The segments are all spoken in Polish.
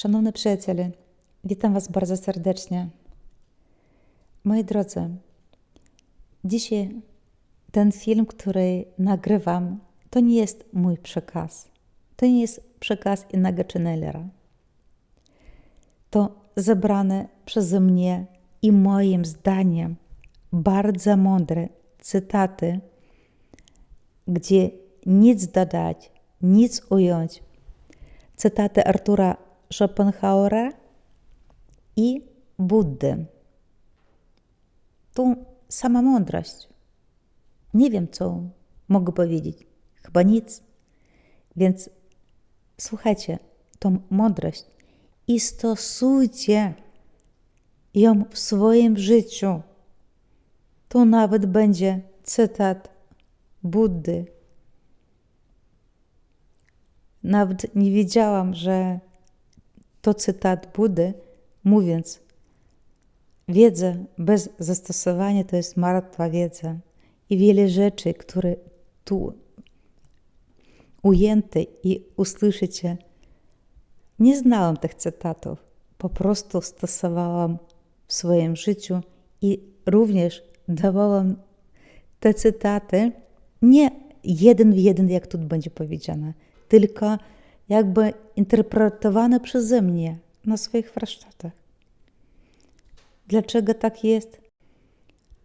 Szanowni przyjaciele, witam Was bardzo serdecznie. Moi drodzy, dzisiaj ten film, który nagrywam, to nie jest mój przekaz. To nie jest przekaz innego channelera. To zebrane przeze mnie i moim zdaniem bardzo mądre cytaty, gdzie nic dodać, nic ująć. Cytaty Artura Schopenhauera i Buddy. Tu sama mądrość. Nie wiem, co mogę powiedzieć. Chyba nic. Więc słuchajcie, tą mądrość i stosujcie ją w swoim życiu. Tu nawet będzie cytat Buddy. Nawet nie wiedziałam, że to cytat Buddy, mówiąc, wiedza bez zastosowania to jest martwa wiedza. I wiele rzeczy, które tu ujęte i usłyszycie, nie znałam tych cytatów. Po prostu stosowałam w swoim życiu i również dawałam te cytaty nie jeden w jeden, jak tu będzie powiedziane, tylko jakby interpretowane przeze mnie na swoich warsztatach. Dlaczego tak jest?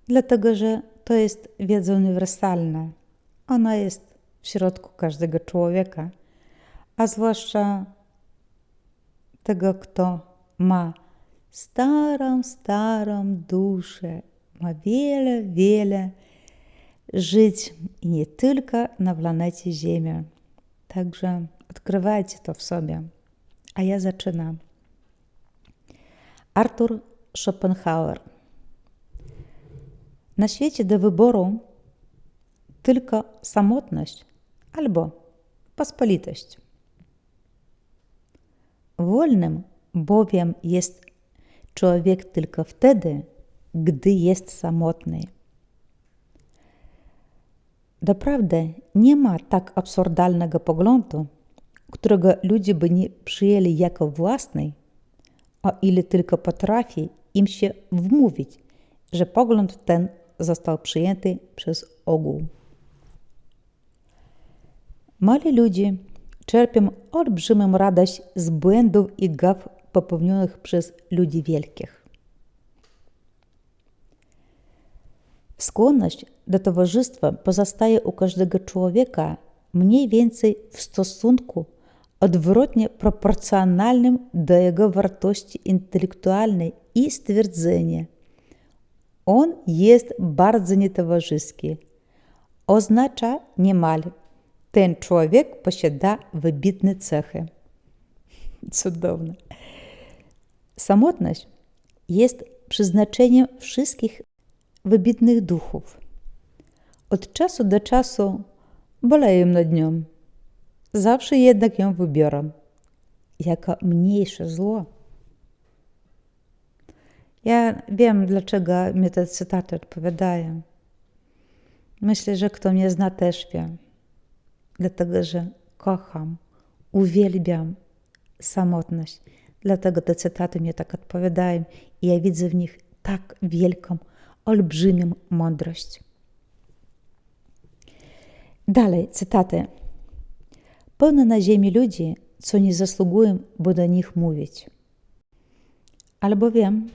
Dlatego, że to jest wiedza uniwersalna. Ona jest w środku każdego człowieka, a zwłaszcza tego, kto ma starą, starą duszę, ma wiele, wiele żyć i nie tylko na planecie Ziemia. Także odkrywajcie to w sobie. A ja zaczynam. Arthur Schopenhauer. Na świecie do wyboru tylko samotność albo pospolitość. Wolnym bowiem jest człowiek tylko wtedy, gdy jest samotny. Doprawdy nie ma tak absurdalnego poglądu, którego ludzie by nie przyjęli jako własny, o ile tylko potrafi im się wmówić, że pogląd ten został przyjęty przez ogół. Mali ludzie czerpią olbrzymią radość z błędów i gaf popełnionych przez ludzi wielkich. Skłonność do towarzystwa pozostaje u każdego człowieka mniej więcej w stosunku odwrotnie proporcjonalnym do jego wartości intelektualnej i stwierdzenie. On jest bardzo nietowarzyski. Oznacza niemal, ten człowiek posiada wybitne cechy. Cudowne. Samotność jest przeznaczeniem wszystkich wybitnych duchów. Od czasu do czasu boleję nad nią. Zawsze jednak ją wybiorę jako mniejsze zło. Ja wiem, dlaczego mi te cytaty odpowiadają. Myślę, że kto mnie zna, też wie. Dlatego, że kocham, uwielbiam samotność. Dlatego te cytaty mnie tak odpowiadają i ja widzę w nich tak wielką, olbrzymią mądrość. Dalej, cytaty. Pełno na ziemi ludzi, co nie zasługują, by do nich mówić. Albowiem,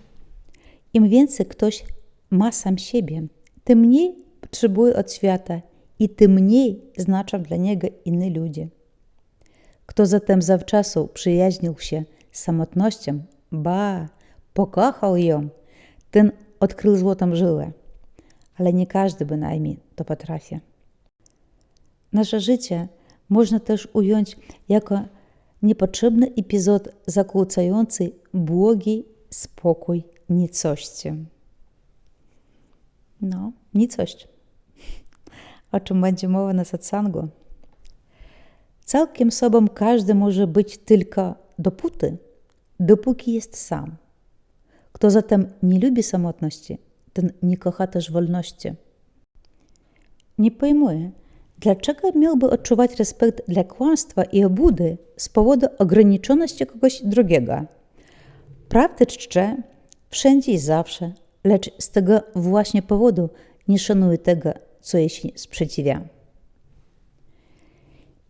im więcej ktoś ma sam siebie, tym mniej potrzebuje od świata i tym mniej znaczą dla niego inni ludzie. Kto zatem zawczasu przyjaźnił się z samotnością, ba, pokochał ją, ten odkrył złotą żyłę. Ale nie każdy bynajmniej to potrafi. Nasze życie można też ująć jako niepotrzebny epizod zakłócający błogi spokój nicości. No, nicość. O czym będzie mowa na satsangu. Całkiem sobą każdy może być tylko dopóty, dopóki jest sam. Kto zatem nie lubi samotności, ten nie kocha też wolności. Nie pojmuje, Dlaczego miałby odczuwać respekt dla kłamstwa i obłudy z powodu ograniczoności kogoś drugiego? Prawdę czcze wszędzie i zawsze, lecz z tego właśnie powodu nie szanuje tego, co jej się sprzeciwia.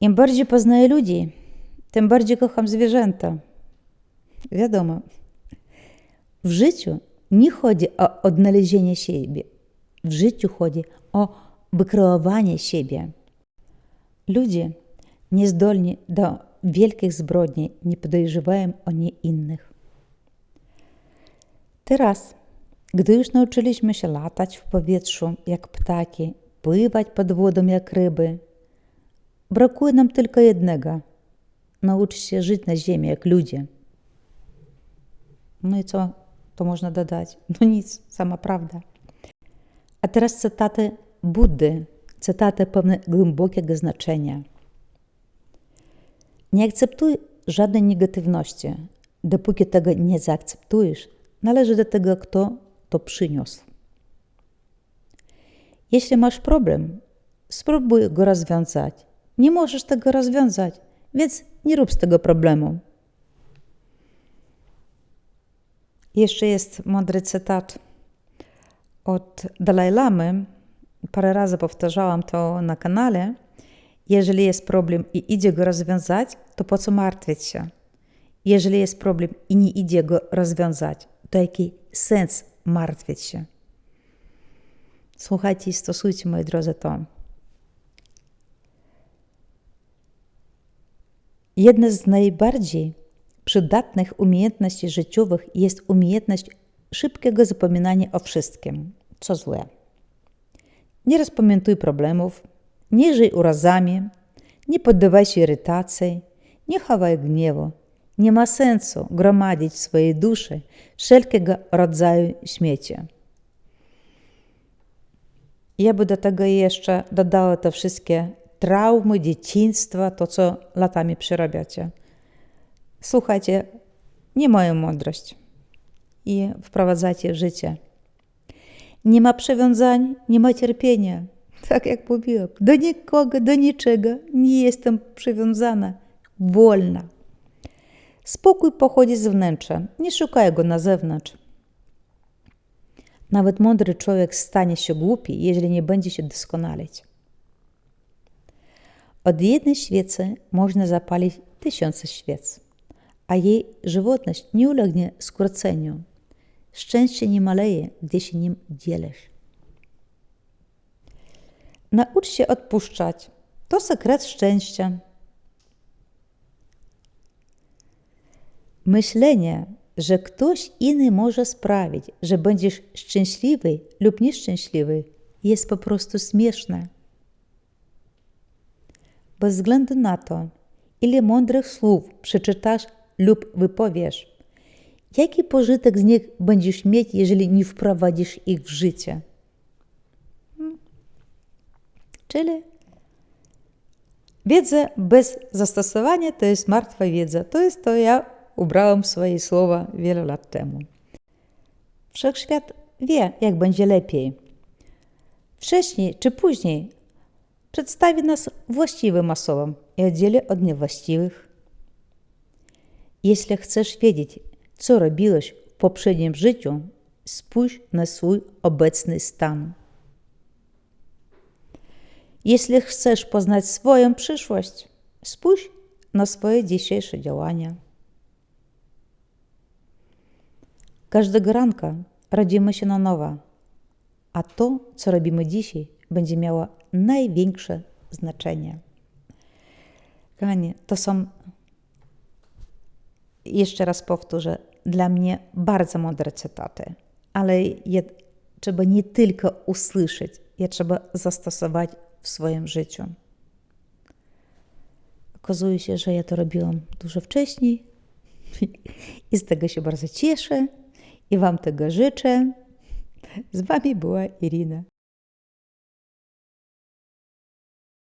Im bardziej poznaję ludzi, tym bardziej kocham zwierzęta. Wiadomo, w życiu nie chodzi o odnalezienie siebie. W życiu chodzi o wykreowanie siebie. Ludzie niezdolni do wielkich zbrodni nie podejrzewają o nie innych. Teraz, gdy już nauczyliśmy się latać w powietrzu jak ptaki, pływać pod wodą jak ryby, brakuje nam tylko jednego nauczyć się żyć na ziemi jak ludzie. No i co to można dodać? No nic, sama prawda. A teraz cytaty Buddy, cytaty pełne głębokiego znaczenia. Nie akceptuj żadnej negatywności. Dopóki tego nie zaakceptujesz, należy do tego, kto to przyniósł. Jeśli masz problem, spróbuj go rozwiązać. Nie możesz tego rozwiązać, więc nie rób z tego problemu. Jeszcze jest mądry cytat od Dalai Lamy. Parę razy powtarzałam to na kanale. Jeżeli jest problem i idzie go rozwiązać, to po co martwić się? Jeżeli jest problem i nie idzie go rozwiązać, to jaki sens martwić się? Słuchajcie i stosujcie, moi drodzy, to. Jedna z najbardziej przydatnych umiejętności życiowych jest umiejętność szybkiego zapominania o wszystkim, co złe. Nie rozpamiętuj problemów, nie żyj urazami, nie poddawaj się irytacji, nie chowaj gniewu. Nie ma sensu gromadzić w swojej duszy wszelkiego rodzaju śmiecie. Ja by do tego jeszcze dodała te wszystkie traumy dzieciństwa, to co latami przerabiacie. Słuchajcie, nie moją mądrość i wprowadzacie w życie. Nie ma przywiązań, nie ma cierpienia. Tak jak mówiłam, do nikogo, do niczego nie jestem przywiązana, wolna. Spokój pochodzi z wnętrza, nie szukaj go na zewnątrz. Nawet mądry człowiek stanie się głupi, jeżeli nie będzie się doskonalić. Od jednej świecy można zapalić tysiące świec, a jej żywotność nie ulegnie skróceniu. Szczęście nie maleje, gdy się nim dzielisz. Naucz się odpuszczać. To sekret szczęścia. Myślenie, że ktoś inny może sprawić, że będziesz szczęśliwy lub nieszczęśliwy, jest po prostu śmieszne. Bez względu na to, ile mądrych słów przeczytasz lub wypowiesz, jaki pożytek z nich będziesz mieć, jeżeli nie wprowadzisz ich w życie? Hmm. Czyli wiedza bez zastosowania to jest martwa wiedza. To jest to, ja ubrałam swoje słowa wiele lat temu. Wszechświat wie, jak będzie lepiej. Wcześniej czy później przedstawi nas właściwym osobom i oddzieli od niewłaściwych. Jeśli chcesz wiedzieć, co robiłeś w poprzednim życiu, spójrz na swój obecny stan. Jeśli chcesz poznać swoją przyszłość, spójrz na swoje dzisiejsze działania. Każdego ranka rodzimy się na nowo, a to, co robimy dzisiaj, będzie miało największe znaczenie. Kochani, to są, jeszcze raz powtórzę, dla mnie bardzo mądre cytaty, ale je trzeba nie tylko usłyszeć, je trzeba zastosować w swoim życiu. Okazuje się, że ja to robiłam dużo wcześniej i z tego się bardzo cieszę i Wam tego życzę. Z Wami była Irina.